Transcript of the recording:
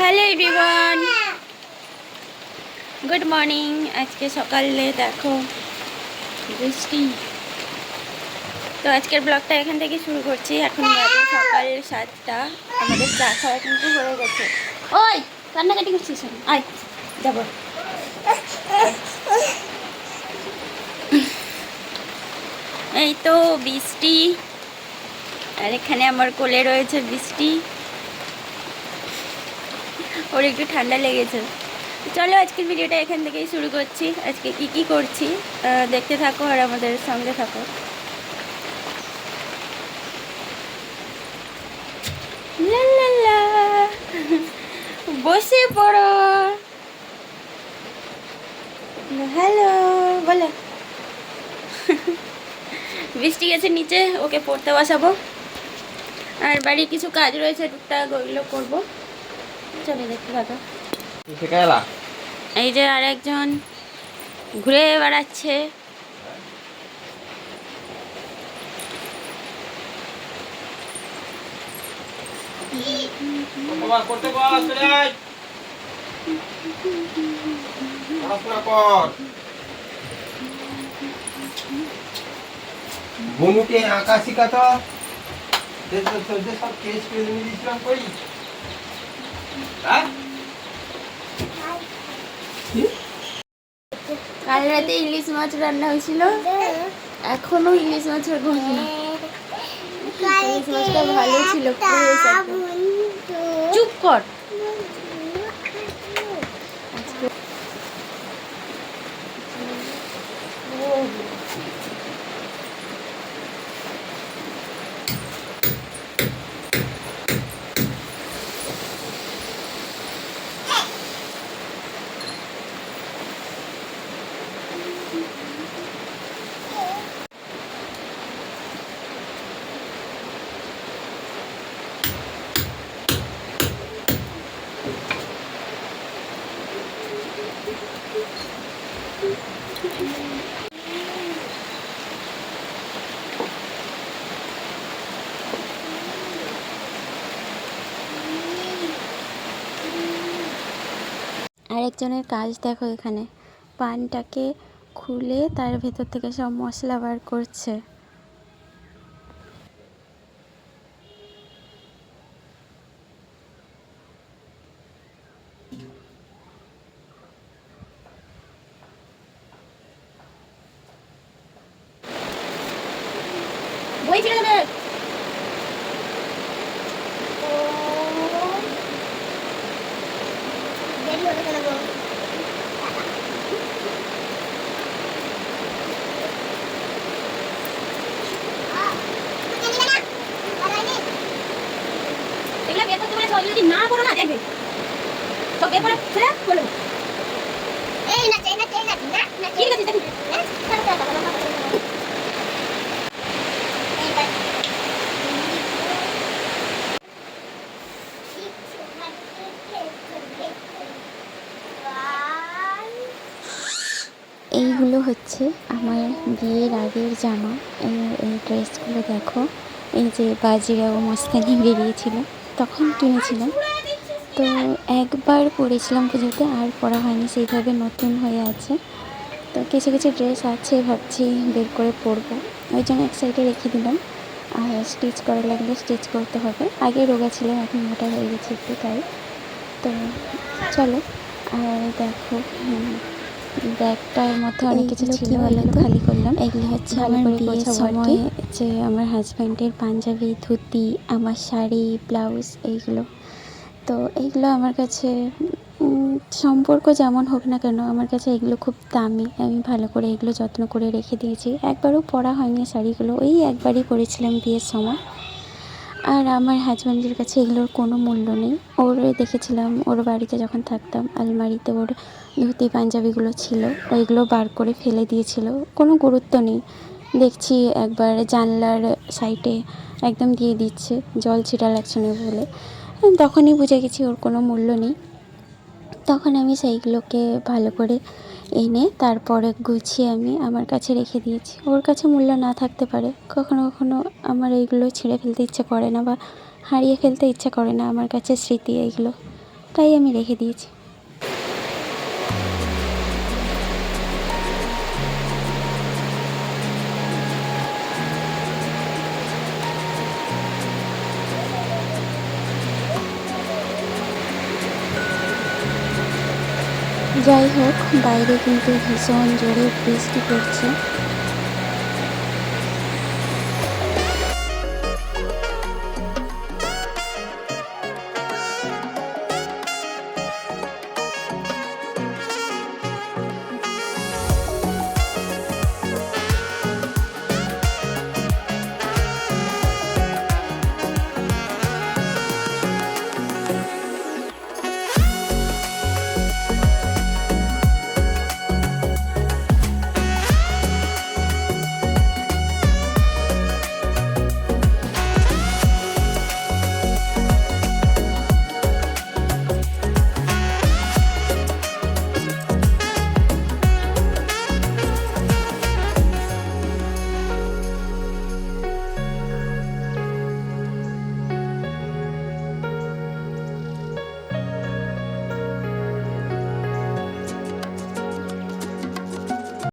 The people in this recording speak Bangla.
হ্যালো এভরিওয়ান গুড মর্নিং আজকে সকালে দেখো বৃষ্টি। তো আজকের ব্লগটা এখান থেকে শুরু করছি। এখন বাজে সকাল সাতটা। আমাদের চা খাওয়া কিন্তু হয়ে গেছে। ওই কান্নাকাটি করছিস? আয় যাব। এই তো বৃষ্টি। আর এখানে আমার কোলে রয়েছে বৃষ্টি। ওর একটু ঠান্ডা লেগেছে। চলো আজকের ভিডিওটা এখান থেকেই শুরু করছি। আজকে কি কি করছি দেখতে থাকো আর আমাদের সঙ্গে থাকো। বসে পড়ো। হ্যালো, বলো। বৃষ্টি গেছে নিচে, ওকে পড়তে বসাবো। আর বাড়ির কিছু কাজ রয়েছে, টুকটাক ওইগুলো করব। চলে দেখতে থাকো এই যে আর একজন ঘুরে বেড়াচ্ছে। বনুকে আঁকা শিখাতো সব কেস পেয়ে দিয়েছিলাম কই? কাল রাতে ইলিশ মাছ রান্না হয়েছিল। এখনও ইলিশ মাছের গন্ধ ইলিশ মাছটা ভালো ছিল চুপ কর। আরেকজনের কাজ দেখো এখানে। পানটাকে খুলে তার ভেতর থেকে সব মশলা বার করছে বই ছিঁড়ে দেবে এগুলো বের করতে বলেছে ওই যদি না করো না দেখবে। বের করে ছেড়ে বলে দেবো। ঠিক আছে দেখি। এইগুলো হচ্ছে আমার বিয়ের আগের জামা। এই ড্রেসগুলো দেখো। এই যে বাজিরা ও মস্তানি বেরিয়েছিল, তখন কিনেছিলাম। তো একবার পরেছিলাম পুজোতে, আর পরা হয়নি, সেইভাবে নতুন হয়ে আছে। তো কিছু কিছু ড্রেস আছে, ভাবছি বের করে পরবো। ওই জন্য এক সাইডে রেখে দিলাম। আর স্টিচ করা লাগলে স্টিচ করতে হবে। আগে রোগা ছিলাম, এখন মোটা হয়ে গেছে একটু, তাই। তো চলো, আর দেখো ব্যাগটার মধ্যে অনেক কিছু ছিল বলো এগুলো খালি করলাম। এগুলো হচ্ছে আমার বিয়ের সময়। যে আমার হাজব্যান্ডের পাঞ্জাবি ধুতি আমার শাড়ি ব্লাউজ এইগুলো। তো এইগুলো আমার কাছে সম্পর্ক যেমন হোক না কেন আমার কাছে এগুলো খুব দামি। আমি ভালো করে এগুলো যত্ন করে রেখে দিয়েছি। একবারও পরা হয়নি শাড়িগুলো ওই একবারই পরেছিলাম বিয়ের সময়। আর আমার হাজব্যান্ডের কাছে এগুলোর কোনো মূল্য নেই। ওর দেখেছিলাম ওর বাড়িতে যখন থাকতাম আলমারিতে ওর ধুতি, পাঞ্জাবিগুলো ছিল, ওইগুলো বার করে ফেলে দিয়েছিল। কোনো গুরুত্ব নেই। দেখছি একবার জানলার সাইডে একদম দিয়ে দিচ্ছে, জল ছিটা লাগছে না বলে। তখনই বুঝে গেছি ওর কোনো মূল্য নেই। তখন আমি সেইগুলোকে ভালো করে এনে তারপরে গুছিয়ে আমি আমার কাছে রেখে দিয়েছি। ওর কাছে মূল্য না থাকতে পারে। কখনো কখনো আমার এইগুলো ছিঁড়ে ফেলতে ইচ্ছে করে না বা হারিয়ে ফেলতে ইচ্ছে করে না আমার কাছে স্মৃতি এইগুলো। তাই আমি রেখে দিয়েছি। যাই হোক বাইরে কিন্তু ভীষণ জোরে বৃষ্টি পড়ছে।